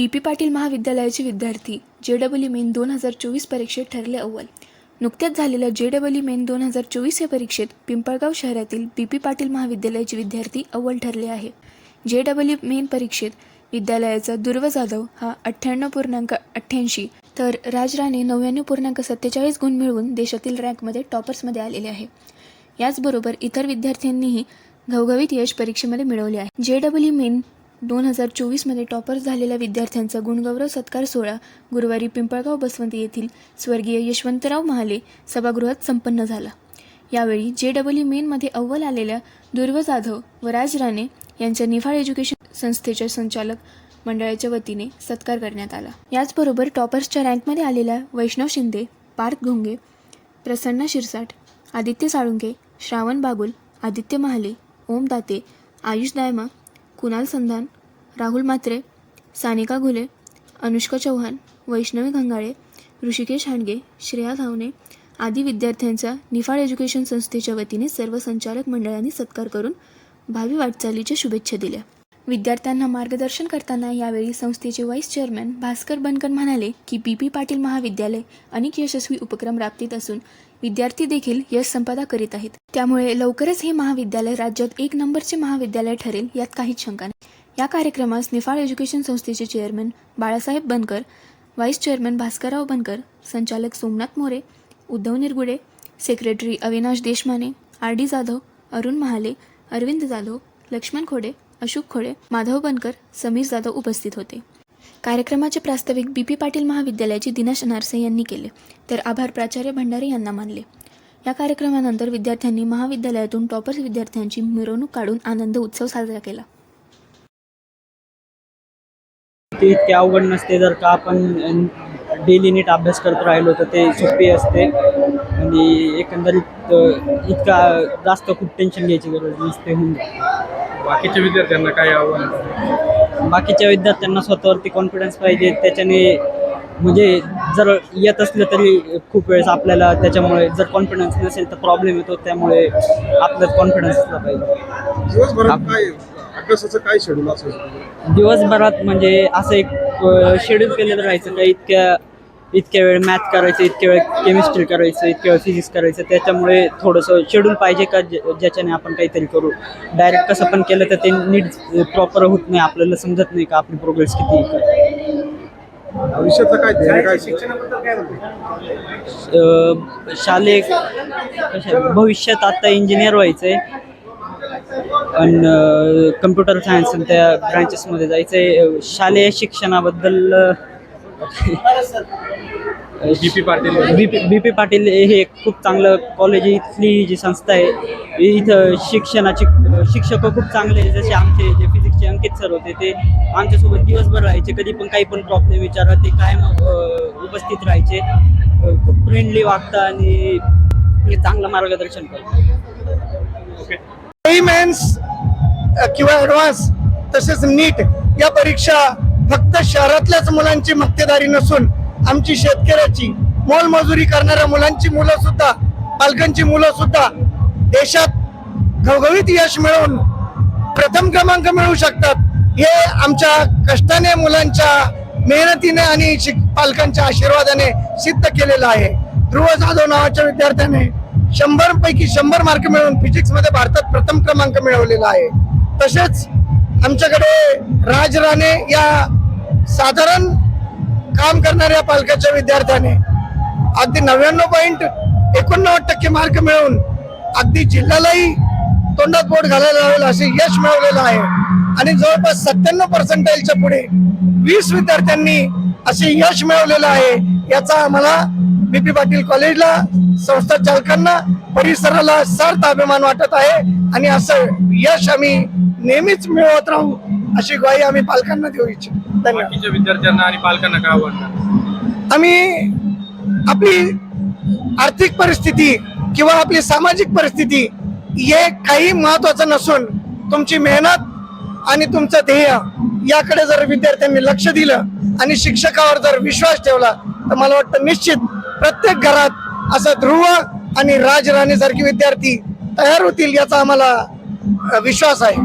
बी P Patil महाविद्यालयाचे विद्यार्थी जे डबल ई मेन दोन हजार चोवीस परीक्षेत ठरले अव्वल. नुकत्याच झालेल्या जे डबल ई मेन दोन हजार चोवीस या परीक्षेत पिंपळगाव शहरातील बी पी पाटील महाविद्यालयाचे विद्यार्थी अव्वल ठरले आहे. जे डबल ई मेन परीक्षेत विद्यालयाचा दुर्व जाधव हा अठ्ठ्याण्णव पूर्णांक अठ्ठ्याऐंशी तर राज राणे नव्याण्णव पूर्णांक सत्तेचाळीस गुण मिळवून देशातील रँकमध्ये टॉपर्समध्ये आलेले आहे. याचबरोबर इतर विद्यार्थ्यांनीही घवघवीत यश परीक्षेमध्ये मिळवले आहे. जे डबल ई मेन दोन हजार चोवीसमध्ये टॉपर झालेल्या विद्यार्थ्यांचा गुणगौरव सत्कार सोहळा गुरुवारी पिंपळगाव बसवंत येथील स्वर्गीय यशवंतराव महाले सभागृहात संपन्न झाला. यावेळी जे डबल मेनमध्ये अव्वल आलेल्या दुर्व जाधव व राज राणे यांच्या निफाड एज्युकेशन संस्थेच्या संचालक मंडळाच्या वतीने सत्कार करण्यात आला. याचबरोबर टॉपर्सच्या रँकमध्ये आलेल्या वैष्णव शिंदे पार्थ घोंगे प्रसन्ना शिरसाट आदित्य साळुंके श्रावण बागुल आदित्य महाले ओम दाते आयुष दायमा कुणाल संधान राहुल म्हात्रे सानिका घुले अनुष्का चव्हाण वैष्णवी घंगाळे ऋषिकेश हांडगे श्रेया धावणे आदी विद्यार्थ्यांचा निफाड एज्युकेशन संस्थेच्या वतीने सर्व संचालक मंडळांनी सत्कार करून भावी वाटचालीच्या शुभेच्छा दिल्या. विद्यार्थ्यांना मार्गदर्शन करताना यावेळी संस्थेचे व्हाईस चेअरमॅन भास्कर बनकर म्हणाले की पी पी पाटील महाविद्यालय अनेक यशस्वी उपक्रम राबतीत असून विद्यार्थी देखील यश संपादा करीत आहेत. त्यामुळे लवकरच हे महाविद्यालय राज्यात एक नंबरचे महाविद्यालय ठरेल यात काहीच शंका नाही. या कार्यक्रमास निफाड एज्युकेशन संस्थेचे chairman Balasaheb Bankar vice chairman Bhaskarrao Bankar संचालक Somnath More Uddhav Nirgude secretary Avinash Deshmane R D Jadhav Arun Mahale Arvind Jadhav Laxman Khode Ashok Khole Madhav Bankar Sameer Jadhav उपस्थित होते. कार्यक्रमाचे प्रास्ताविक बी पी पाटील महाविद्यालयाचे दिनेश अनारसे यांनी केले तर आभार प्राचार्य भंडारे यांना मानले. या कार्यक्रमानंतर विद्यार्थ्यांनी महाविद्यालयातून टॉपर्स विद्यार्थ्यांची मिरवणूक काढून आनंद उत्सव साजरा केला. ते इतके अवघड नसते जर का आपण डेली नीट अभ्यास करत राहिलो तर ते सोपी असते. आणि एकंदरीत इतका जास्त खूप टेन्शन घ्यायची गरज नसते. होऊन बाकीच्या विद्यार्थ्यांना काय आव्हान? बाकीच्या विद्यार्थ्यांना स्वतःवरती कॉन्फिडन्स पाहिजे. त्याच्याने म्हणजे जर येत असलं तरी खूप वेळेस आपल्याला त्याच्यामुळे जर कॉन्फिडन्स नसेल तर प्रॉब्लेम येतो. त्यामुळे आपलं कॉन्फिडन्स असला पाहिजे. दिवसभरात काय शेड्यूल असेल दिवसभरात म्हणजे असं एक शेड्यूल केलेलं राहायचं का? इतक्या इतक्या वेळ मॅथ करायचं इतक्या वेळ केमिस्ट्री करायचं इतक्या वेळ फिजिक्स करायचं त्याच्यामुळे थोडंसं शेड्यूल पाहिजे का ज्या- ज्याच्याने आपण काहीतरी करू. डायरेक्ट कसं पण केलं तर ते नीट प्रॉपर होत नाही आपल्याला समजत नाही का आपली प्रोग्रेस किती आहे काय. भविष्याचं काय शालेय भविष्यात आता इंजिनियर व्हायचं आहे आणि कम्प्युटर सायन्स आणि त्या ब्रांचेसमध्ये जायचं आहे शालेय शिक्षणाबद्दल B P Patil B P B P Patil हे एक खूप चांगलं कॉलेज इथली जी संस्था आहे इथं शिक्षणाची शिक्षक खूप चांगले जसे आमचे जे फिजिक्सचे अंकित सर होते ते आमच्यासोबत दिवसभर राहायचे. कधी पण काही पण प्रॉब्लेम विचारा ते कायम उपस्थित राहायचे. खूप फ्रेंडली वागता आणि चांगलं मार्गदर्शन करतात. मेन्स किंवा ॲडव्हान्स तसेच नीट या परीक्षा फक्त शहरातल्याच मुलांची मक्तेदारी नसून आमची शेतकऱ्याची मोलमजुरी करणाऱ्या मुलांची मुलं सुद्धा पालकांची मुलं सुद्धा देशात घवघवीत यश मिळवून प्रथम क्रमांक मिळवू शकतात. हे आमच्या कष्टाने मुलांच्या मेहनतीने आणि शिक पालकांच्या आशीर्वादाने सिद्ध केलेलं आहे. ध्रुव जाधव नावाच्या विद्यार्थ्याने शंभर पैकी शंभर मार्क मिळवून फिजिक्समध्ये भारतात प्रथम क्रमांक मिळवलेला आहे. तसेच आमच्याकडे राज राणे या साधारण काम करणाऱ्या पालकाच्या विद्यार्थ्याने अगदी नव्याण्णव पॉईंट एकोणनव्वद टक्के मार्क मिळवून अगदी जिल्ह्यालाही तोंडात बोट घालायला लावेल असे यश मिळवलेलं आहे. आणि जवळपास सत्त्याण्णव पर्सेंटाईलच्या पुढे वीस विद्यार्थ्यांनी असे यश मिळवलेलं आहे. याचा आम्हाला बीपी पाटील कॉलेजला संस्था चालकांना परिसराला सर्त अभिमान वाटत आहे. आणि असं यश आम्ही नेहमीच मिळवत राहू अशी ग्वाही आम्ही पालकांना देऊ इच्छितो. धन्यवाद बाकीच्या विद्यार्थ्यांना आणि पालकांना काय आव्हान? आम्ही आपली आर्थिक परिस्थिती किंवा आपली सामाजिक परिस्थिती हे काही महत्वाचं नसून तुमची मेहनत आणि तुमचं ध्येय याकडे जर विद्यार्थ्यांनी लक्ष दिलं आणि शिक्षकावर जर विश्वास ठेवला तर मला वाटतं निश्चित प्रत्येक घरात असं ध्रुव आणि राज राणेसारखे विद्यार्थी तयार होतील याचा आम्हाला अ, विश्वास आहे